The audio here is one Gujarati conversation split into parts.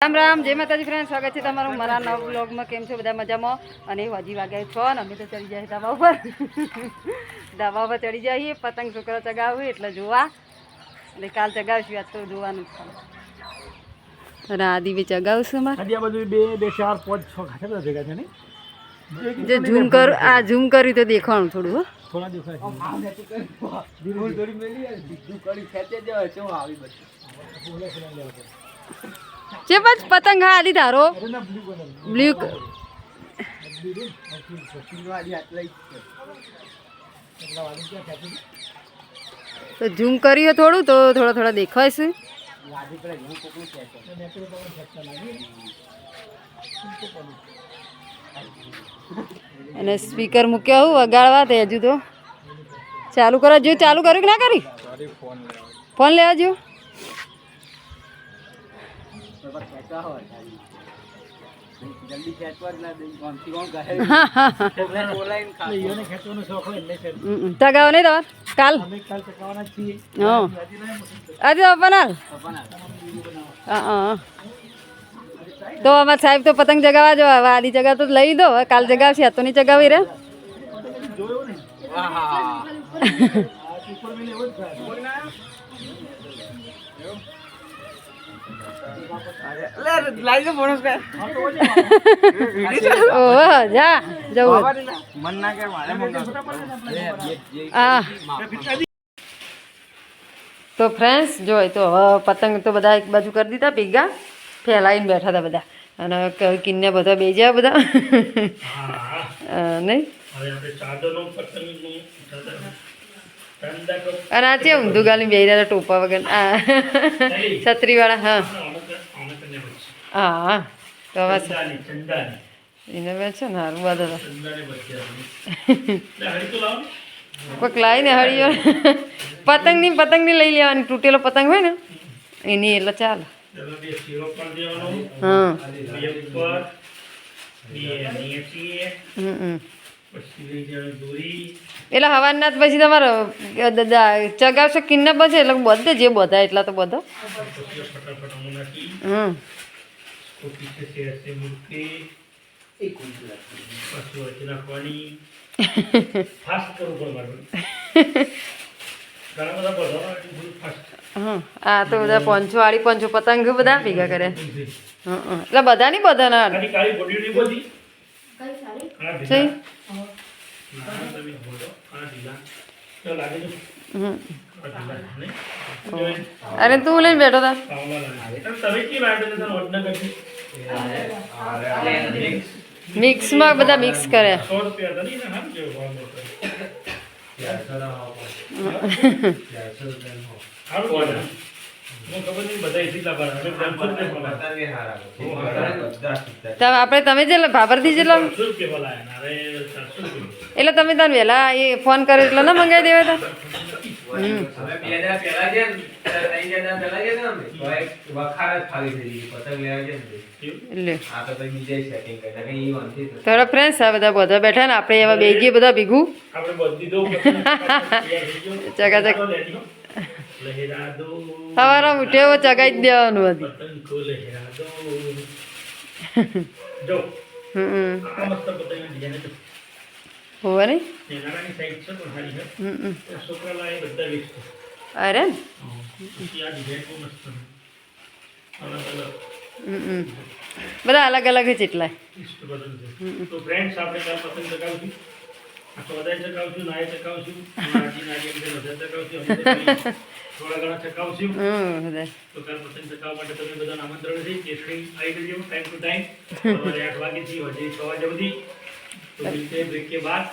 રામ રામ જય માતાજી ફ્રેન્ડ સ્વાગત છે તમારું મારા નવ બ્લોગમાં કેમ છો બધા મજામાં અને હજી વાગ્યા છો ને અમે તો ચડી જાય ધાબા ઉપર ધાબા ઉપર ચડી જઈએ પતંગ છોકરો ચગાવવું એટલે જોવા એટલે કાલ ચગાવશું આજ તો જોવાનું છે અને બી ચગાવશું મારે આ બધું બે બે ચાર પાંચ છ ખાતે બધા ભેગા છે ને જે ઝૂમ કરું આ ઝૂમ કર્યું તો દેખાણું થોડું હો થોડા દેખાય જે પછી પતંગ હા આદિ ધારો. બ્લુ તો ઝૂમ કર્યું થોડું તો થોડા થોડા દેખાય છે અને સ્પીકર મૂક્યા હું વગાડવા તે હજુ તો. ચાલુ કરો જો ચાલુ કર્યું કે ના કરી ફોન લેવા જો ઈયોને ખેંચવાનો શોખ હોય એટલે ખેંચ. ચગાવો નહીં તમારે? કાલ? અમે કાલ ચકાવવાના જ છીએ હા આજે તો બનાલ હા હા તો અમારા સાહેબ તો પતંગ ચગાવવા જો, હવે આદિ ચગાવ તો લઈ દો, હવે કાલ ચગાવશે, આ તો નહીં ચગાવી રે. જોયો ને આ સુપર મિલ એવો જ થાય ઓહો જા જવું હા તો ફ્રેન્ડ્સ જોઈ તો હવે પતંગ તો બધા એક બાજુ કરી દીધા ભેગા. ફેલાઈને બેઠા હતા બધા. અને કિન્ને બધા બેજ્યા બધા. નહીં? અને આ છે ઊંધું ગાલી બેહી રહ્યા ટોપા વગર? આ છત્રીવાળા હા. હા તો બસ એને બે છે ને હારું બધા કોઈક લાવીને હળીઓ પતંગની પતંગની લઈ લેવાની. તૂટેલો પતંગ હોય ને એની એટલે ચાલે. હા. હમ હમ. એટલે હવાના પછી તમારો ચગાવશો કિન્ના પછી એટલે બધે જે બધા એટલા તો બધા. હમ. આ તો બધા પંચો આડી પંચો પતંગ બધા ભેગા કરે. એટલે બધા નહીં બધા ના અરે તું લઈને બેઠો તા. મિક્સમાં બધા મિક્સ કરે. રૂપિયા આપણે તમે જે ભાભરથી જેટલા એટલે તમે તને વહેલા એ ફોન કર્યો એટલે ના મંગાવી દેવા તા? હમ. લે થોડા ફ્રેન્ડ્સ આ બધા બધા બેઠા ને આપણે એમાં બે ગઈએ બધા ભેગું. ચકાચક. સવારે ઉઠ્યો ચગાઈ જ દેવાનું હતી હોવે અરે ને? હમ. બધા અલગ અલગ જ તો ફ્રેન્ડ્સ આપણે કાલ ચગાવશું. તો બધાય નાય ચકાવશું નાજી ખાલી થોડા ઘણા બધા તો કાલ પતંગ માટે તમે બધાને આમંત્રણ છે કેસરી આવી જજો ટાઈમ ટુ ટાઈમ સવારે આઠ વાગેથી હજી છ વાગ્યા સુધી. તો મિલતે બ્રેક કે બાદ.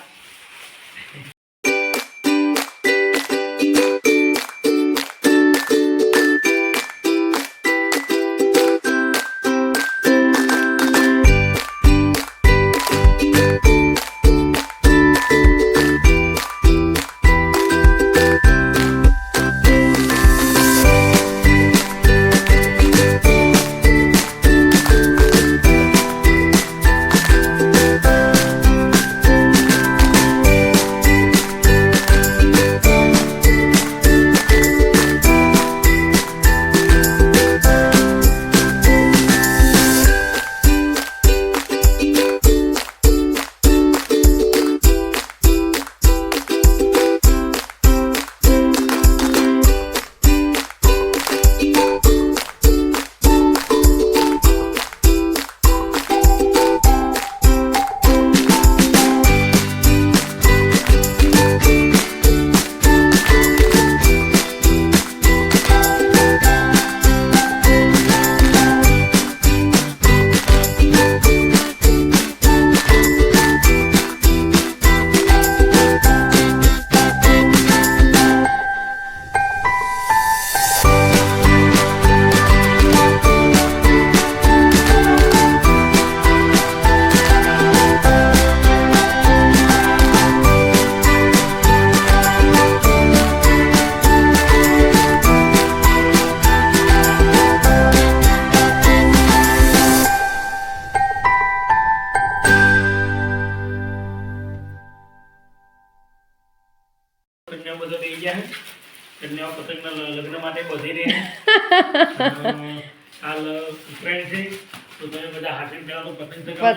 થઈ ગયા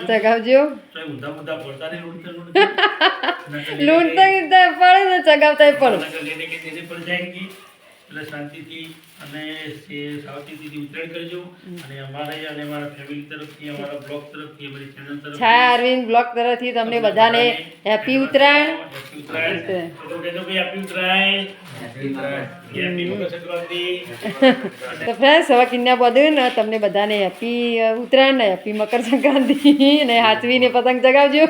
ચગાવજો તમે ઊંધા ઊંધા પડતા નહીં લૂંટતા લૂંટતા લૂંટતા ચગાવતા પડે. લઈને એટલે શાંતિથી અને સાવચેતીથી ઉતરાણ કરજો. અને અમારે અને અમારા ફેમિલી તરફથી અમારા બ્લોગ તરફથી અમારી ચેનલ તરફ છાયા અરવિંદ બ્લોગ તરફથી તમને બધાને હેપી ઉતરાયણ હેપી ઉત્તરાયણ. તો કહેજો કે હેપી મકર તો ફ્રેન્ડ્સ હવે કિન્યા બધું ને તમને બધાને હેપી ઉત્તરાયણ ને હેપી મકર સંક્રાંતિ ને હાથવીને પતંગ ચગાવજો.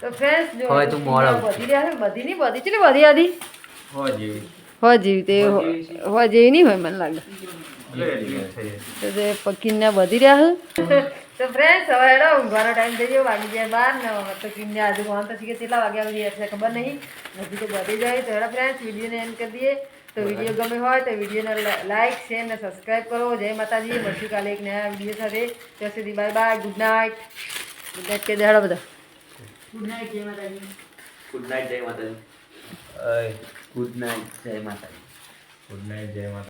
તો ફ્રેન્ડ્સ જો બધી રહ્યા છે બધી નહીં બધી. ચલી બધી આધી હો જેવી તે હો- જેવી નહીં હોય મને લાગે. તો તે પકીને વધી રહ્યા હું. તો ફ્રેન્ડ હવે હેડો ઊંઘવાનો ટાઈમ થઈ ગયો વાગી જાય બાર ને તો કિન્ને આજુ વાંધો છે કે કેટલા વાગ્યા સુધી હશે ખબર નહીં. હજી તો વધી જાય. તો હેડો ફ્રેન્ડ્સ વિડીયોને એન્ડ કરી દઈએ. તો વીડિયો ગમે હોય તો વિડીયોને લાઈક શેર ને સબસ્ક્રાઈબ કરો. જય માતાજી. મળશું કાલે એક નયા વીડિયો સાથે. ત્યાં સુધી bye bye good night good night કે હેડો બધા. ગુડ નાઇટ જય માતાજી. ગુડ નાઇટ જય માતાજી. ગુડ નાઇટ જય માતાજી. ગુડ નાઇટ જય માતા